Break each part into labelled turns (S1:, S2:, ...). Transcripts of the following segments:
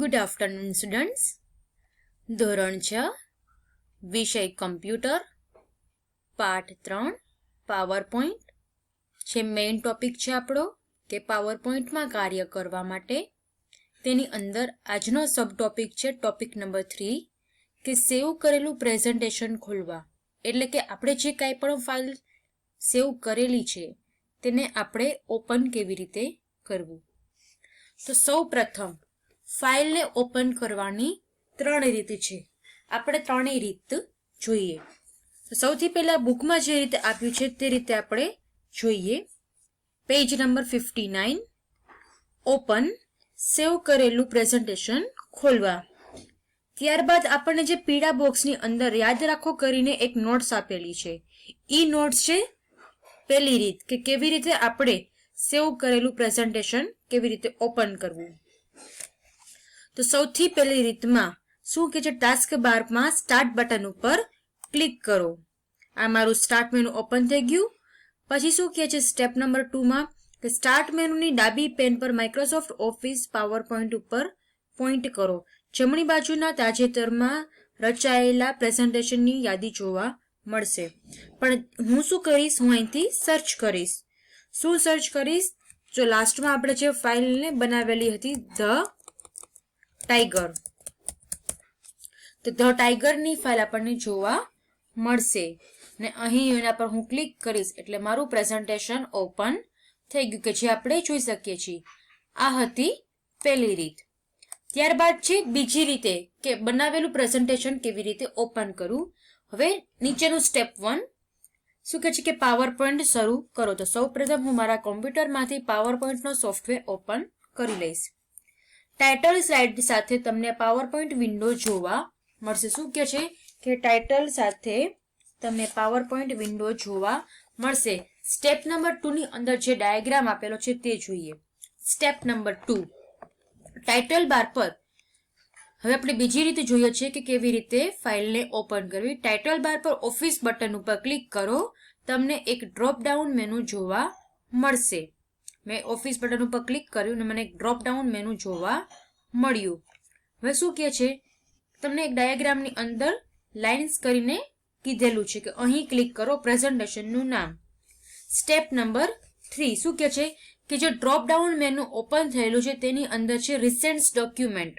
S1: Good afternoon students ધોરણ છ, વિષય કમ્પ્યુટર પાઠ ત્રણ પાવર પોઈન્ટ જે મેઇન ટોપિક છે આપણો, કે પાવર પોઈન્ટમાં કાર્ય કરવા માટે. તેની અંદર આજનો સબ ટોપિક છે ટોપિક નંબર થ્રી કે સેવ કરેલું પ્રેઝન્ટેશન ખોલવા. એટલે કે આપણે જે કાંઈ પણ ફાઇલ સેવ કરેલી છે, તેને આપણે ઓપન કેવી રીતે કરવું. તો સૌ પ્રથમ ફાઇલને ઓપન કરવાની ત્રણ રીત છે. આપણે ત્રણેય રીત જોઈએ. સૌથી પહેલાં બુકમાં જે રીતે આપ્યું છે તે રીતે આપણે જોઈએ. Page number fifty nine. Open. Save કરેલું પ્રેઝન્ટેશન ખોલવા. ત્યારબાદ આપણને જે પીળા બોક્સની અંદર યાદ રાખો કરીને એક નોટ્સ આપેલી છે. ઈ નોટ્સ છે પહેલી રીત કે કેવી રીતે આપણે સેવ કરેલું પ્રેઝન્ટેશન કેવી રીતે ઓપન કરવું. તો સૌથી પહેલી રીતમાં શું કે છે? ટાસ્ક બારમાં સ્ટાર્ટ બટન ઉપર ક્લિક કરો. આ મારું સ્ટાર્ટ મેનુ ઓપન થઈ ગયું. પછી શું કહે છે? સ્ટેપ નંબર ટુમાં કે સ્ટાર્ટ મેનુની ડાબી પેન પર માઇક્રોસોફ્ટ ઓફિસ પાવર પોઈન્ટ ઉપર પોઈન્ટ કરો. જમણી બાજુના તાજેતરમાં રચાયેલા પ્રેઝન્ટેશનની યાદી જોવા મળશે. પણ હું શું કરીશ? હું અહીંથી સર્ચ કરીશ. શું સર્ચ કરીશ? જો લાસ્ટમાં આપણે જે ફાઇલને બનાવેલી હતી ધ ટાઈગર તો ધ ટાઈગરની ફાઇલ આપણને જોવા મળશે. ને અહીં એના પર હું ક્લિક કરીશ એટલે મારું પ્રેઝન્ટેશન ઓપન થઈ ગયું કે જે આપણે જોઈ શકીએ છીએ. આ હતી પહેલી રીત. ત્યારબાદ છે બીજી રીતે કે બનાવેલું પ્રેઝન્ટેશન કેવી રીતે ઓપન કરવું. હવે નીચેનું સ્ટેપ વન શું કહે છે કે પાવર પોઈન્ટ શરૂ કરો. તો સૌ હું મારા કોમ્પ્યુટરમાંથી પાવર પોઈન્ટનો સોફ્ટવેર ઓપન કરી લઈશ. ટાઇટલ સ્લાઇડ સાથે તમને પાવર પોઈન્ટ વિન્ડો જોવા મળશે. શું કે છે? કે ટાઇટલ સાથે તમને પાવર પોઈન્ટ વિન્ડો જોવા મળશે. સ્ટેપ નંબર ટુની અંદર જે ડાયાગ્રામ આપેલો છે તે જોઈએ. Step number two title bar પર હવે આપણે બીજી રીતે જોઈએ છે કે કેવી રીતે ફાઇલને ઓપન કરવી. ટાઇટલ બાર પર ઓફિસ બટન ઉપર ક્લિક કરો. તમને એક ડ્રોપ ડાઉન મેનુ જોવા મળશે. મેં ઓફિસ બટન ઉપર ક્લિક કર્યું અને મને એક ડ્રોપ ડાઉન મેનુ જોવા મળ્યું. હવે શું કહે છે? તમને એક ડાયાગ્રામની અંદર લાઇન્સ કરીને કીધેલું છે કે અહીં ક્લિક કરો પ્રેઝન્ટેશનનું નામ. સ્ટેપ નંબર થ્રી શું કહે છે? કે જે ડ્રોપ ડાઉન મેનુ ઓપન થયેલું છે તેની અંદર છે recent document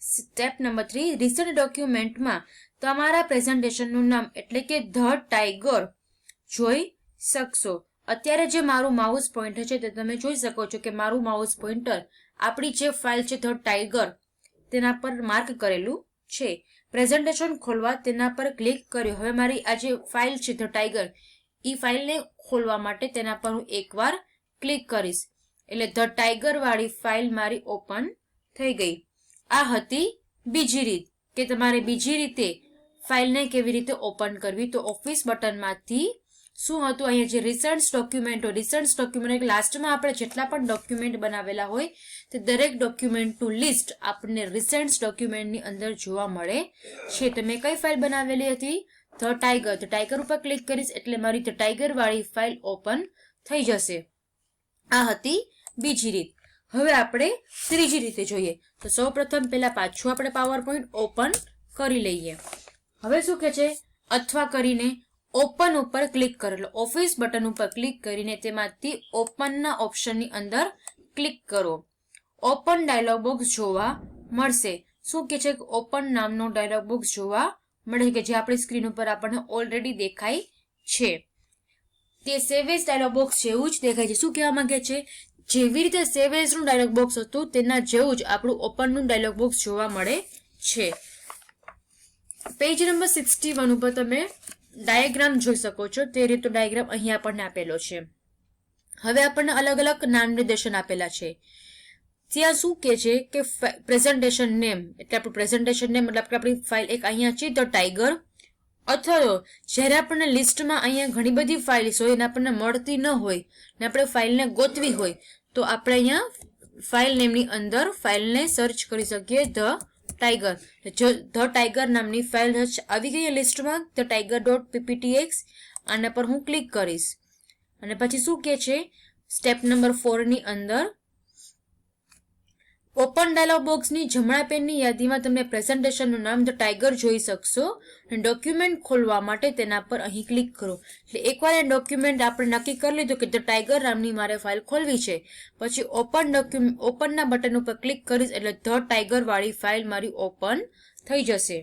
S1: step number three recent ડોક્યુમેન્ટમાં તમારા પ્રેઝન્ટેશનનું નામ એટલે કે ધ ટાઈગર જોઈ શકશો. અત્યારે જે મારું માઉસ પોઈન્ટર છે તે તમે જોઈ શકો છો કે મારું માઉસ પોઈન્ટર આપણી જે ફાઇલ છે ધ ટાઈગર તેના પર માર્ક કરેલું છે. પ્રેઝન્ટેશન ખોલવા તેના પર ક્લિક કર્યો. હવે મારી આ જે ફાઇલ છે ધ ટાઈગર એ ફાઇલને ખોલવા માટે તેના પર હું એકવાર ક્લિક કરીશ. એટલે ધ ટાઈગર વાળી ફાઇલ મારી ઓપન થઈ ગઈ. આ હતી બીજી રીત, કે તમારે બીજી રીતે ફાઇલને કેવી રીતે ઓપન કરવી? તો ઓફિસ બટનમાંથી શું હતું? અહીંયા જે રિસર્ચ ડોક્યુમેન્ટ રિસર્ચ ડોક્યુમેન્ટ લાસ્ટમાં આપણે જેટલા પણ ડોક્યુમેન્ટ બનાવેલા હોય, તે દરેક ડોક્યુમેન્ટનું લિસ્ટ આપણને રિસર્ચ ડોક્યુમેન્ટની અંદર જોવા મળે છે. તો મેં કઈ ફાઇલ બનાવેલી હતી? ધ ટાઈગર તો ટાઈગર ઉપર ક્લિક કરીશ એટલે મારી ધ ટાઈગર વાળી ફાઇલ ઓપન થઈ જશે. આ હતી બીજી રીત. હવે આપણે ત્રીજી રીતે જોઈએ. તો સૌ પ્રથમ પહેલા પાછું આપણે પાવર પોઈન્ટ ઓપન કરી લઈએ. હવે શું કે છે? અથવા કરીને ઓપન ઉપર ક્લિક કરેલો. ઓફિસ બટન ઉપર ક્લિક કરીને તેમાંથી ઓપનના ઓપ્શનની અંદર ક્લિક કરો. ઓપન ડાયલોગ બોક્સ જોવા મળશે. શું કે છે? ઓપન નામનો ડાયલોગ બોક્સ જોવા મળે કે જે આપણી સ્ક્રીન ઉપર આપણને ઓલરેડી દેખાય છે. તે સેવેજ ડાયલોગ બોક્સ જેવું જ દેખાય છે. શું કહેવા માંગે છે? જેવી રીતે સેવેજનું ડાયલોગ બોક્સ હતું, તેના જેવું જ આપણું ઓપનનું ડાયલોગ બોક્સ જોવા મળે છે. પેજ નંબર સિક્સટી વન ઉપર તમે ડાયાગ્રામ જોઈ શકો છો. તે રીતનો ડાયાગ્રામ અહીં આપણને આપેલો છે. હવે આપણને અલગ અલગ નામ નિર્દેશન આપેલા છે. ત્યાં શું કે છે કે પ્રેઝન્ટેશન નેમ એટલે આપણું પ્રેઝન્ટેશન નેમ મતલબ કે આપણી ફાઇલ એક અહીંયા છે ધ ટાઈગર અથવા જ્યારે આપણને લિસ્ટમાં અહીંયા ઘણી બધી ફાઇલ્સ હોય અને આપણને મળતી ન હોય ને આપણે ફાઇલને ગોતવી હોય, તો આપણે અહીંયા ફાઇલ નેમની અંદર ફાઇલને સર્ચ કરી શકીએ. ધ ટાઈગર ધ ટાઈગર નામની ફાઇલ આવી ગઈ લિસ્ટમાં ધ ટાઈગર ડોટ પીપીટીએક્સ આના પર હું ક્લિક કરીશ. અને પછી શું કે છે? સ્ટેપ નંબર ફોરની અંદર ઓપન ડાયલોગ બોક્સની જમણા પેનની યાદીમાં તમે પ્રેઝન્ટેશનનું નામ ધ ટાઈગર જોઈ શકશો. અને ડોક્યુમેન્ટ ખોલવા માટે તેના પર અહીં ક્લિક કરો. એટલે એકવાર એ ડોક્યુમેન્ટ આપણે નક્કી કરી લીધું કે ધ ટાઈગર નામની મારે ફાઇલ ખોલવી છે, પછી ઓપન ડોક્યુમેન્ટ ઓપનના બટન ઉપર ક્લિક કરીશ એટલે ધ ટાઈગર વાળી ફાઇલ મારી ઓપન થઈ જશે.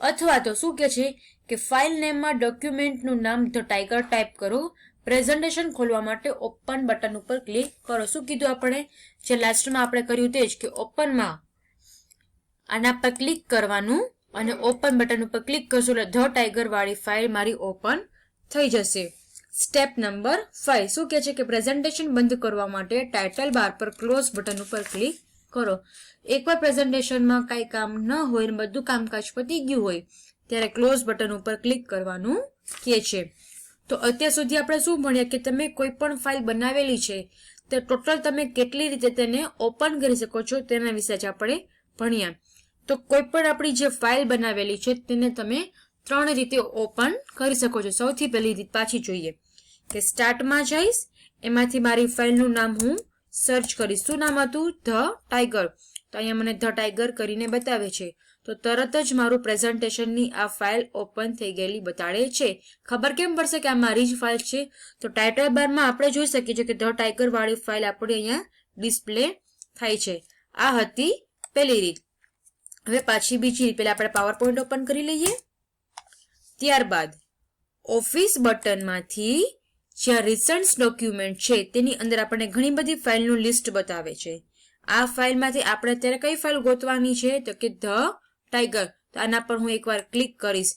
S1: અથવા તો શું કે છે કે ફાઇલ નેમમાં ડોક્યુમેન્ટનું નામ ધ ટાઈગર ટાઈપ કરો પ્રેઝન્ટેશન ખોલવા માટે ઓપન બટન ઉપર ક્લિક કરો. શું કીધું આપણે? જે લાસ્ટમાં આપણે કર્યું તે જ કે ઓપનમાં આના પર ક્લિક કરવાનું અને ઓપન બટન ઉપર ક્લિક કરશો એટલે ધ ટાઈગર વાળી ફાઇલ મારી ઓપન થઈ જશે. સ્ટેપ નંબર ફાઇવ શું કહે છે કે પ્રેઝન્ટેશન બંધ કરવા માટે ટાઇટલ બાર પર ક્લોઝ બટન ઉપર ક્લિક કરો. એકવાર પ્રેઝન્ટેશનમાં કાંઈ કામ ન હોય ને બધું કામકાજ પતી ગયું હોય, ત્યારે ક્લોઝ બટન ઉપર ક્લિક કરવાનું કહે છે. તો અત્યાર સુધી આપણે શું ભણ્યા કે તમે કોઈ પણ ફાઇલ બનાવેલી છે, તો ટોટલ તમે કેટલી રીતે તેને ઓપન કરી શકો છો તેના વિશે જ આપણે ભણ્યા. તો કોઈ પણ આપણી જે ફાઇલ બનાવેલી છે, તેને તમે ત્રણ રીતે ઓપન કરી શકો છો. સૌથી પહેલી રીત પાછી જોઈએ. કે સ્ટાર્ટમાં જઈશ, એમાંથી મારી ફાઇલનું નામ હું સર્ચ કરીશ. શું નામ હતું? The tiger. તો અહીંયા મને ધ ટાઈગર કરીને બતાવે છે. તો તરત જ મારું પ્રેઝન્ટેશનની આ ફાઇલ ઓપન થઈ ગયેલી બતાડે છે. ખબર કેમ પડશે કે આ મારી જ ફાઇલ છે? તો ટાઇટલ બારમાં આપણે જોઈ શકીએ છીએ કે ધ ટાઈગર વાળી ફાઇલ આપણી અહીંયા ડિસ્પ્લે થાય છે. આ હતી પહેલી રીત. હવે પાછી બીજી રીત. પહેલા આપણે પાવર પોઈન્ટ ઓપન કરી લઈએ. ત્યારબાદ ઓફિસ બટનમાંથી જ્યાં રિસન્ટ્સ ડોક્યુમેન્ટ છે, તેની અંદર આપણને ઘણી બધી ફાઇલનું લિસ્ટ બતાવે છે. આ ફાઇલમાંથી આપણે અત્યારે કઈ ફાઇલ ગોતવાની છે? તો કે ધ ટાઈગર તો આના પર હું એકવાર ક્લિક કરીશ.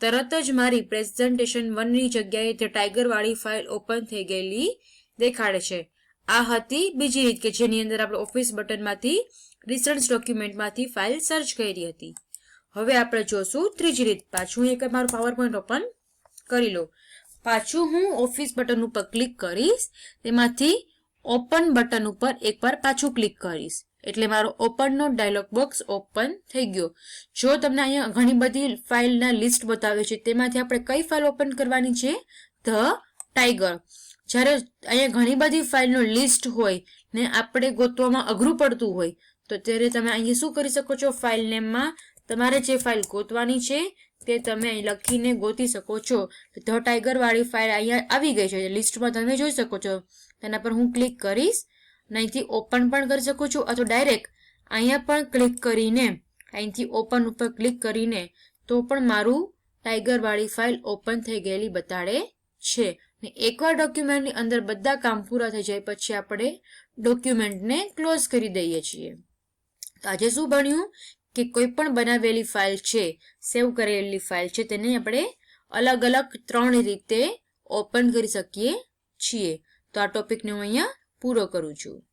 S1: તરત જ મારી પ્રેઝન્ટેશન વનની જગ્યાએ તે ટાઈગર વાળી ફાઇલ ઓપન થઈ ગયેલી દેખાડે છે. આ હતી બીજી રીત કે જેની અંદર આપણે ઓફિસ બટનમાંથી રિસન્ટ ડોક્યુમેન્ટમાંથી ફાઇલ સર્ચ કરી હતી. હવે આપણે જોશું ત્રીજી રીત. પાછું એક મારું પાવર પોઈન્ટ ઓપન કરી લો પાછું હું ઓફિસ બટન ઉપર ક્લિક કરીશ. તેમાંથી ઓપન બટન ઉપર એકવાર પાછું ક્લિક કરીશ. એટલે મારો ઓપનનો ડાયલોગ બોક્સ ઓપન થઈ ગયો. જો તમને અહીંયા ઘણી બધી ફાઇલના લિસ્ટ બતાવે છે, તેમાંથી આપણે કઈ ફાઇલ ઓપન કરવાની છે? ધ ટાઈગર જ્યારે અહીંયા ઘણી બધી ફાઇલનો લિસ્ટ હોય ને આપણે ગોતવામાં અઘરું પડતું હોય, તો ત્યારે તમે અહીંયા શું કરી શકો છો? ફાઇલ નેમમાં તમારે જે ફાઇલ ગોતવાની છે, તે તમે અહીં લખીને ગોતી શકો છો. ધ ટાઈગર વાળી ફાઇલ અહીંયા આવી ગઈ છે. લિસ્ટમાં તમે જોઈ શકો છો. તેના પર હું ક્લિક કરીશ. અહીંથી ઓપન પણ કરી શકું છું અથવા ડાયરેક્ટ અહીંયા પણ ક્લિક કરીને, અહીંથી ઓપન ઉપર ક્લિક કરીને, તો પણ મારું ટાઈગર વાળી ફાઇલ ઓપન થઈ ગયેલી બતાડે છે. ને એકવાર ડોક્યુમેન્ટની અંદર બધા કામ પૂરા થઈ જાય, પછી આપણે ડોક્યુમેન્ટને ક્લોઝ કરી દઈએ છીએ. તો આજે શું ભણ્યું કે કોઈ પણ બનાવેલી ફાઇલ છે સેવ કરેલી ફાઇલ છે, તેને આપણે અલગ અલગ ત્રણ રીતે ઓપન કરી શકીએ છીએ. તો આ ટોપિકને હું અહીંયા પૂરો કરું છું.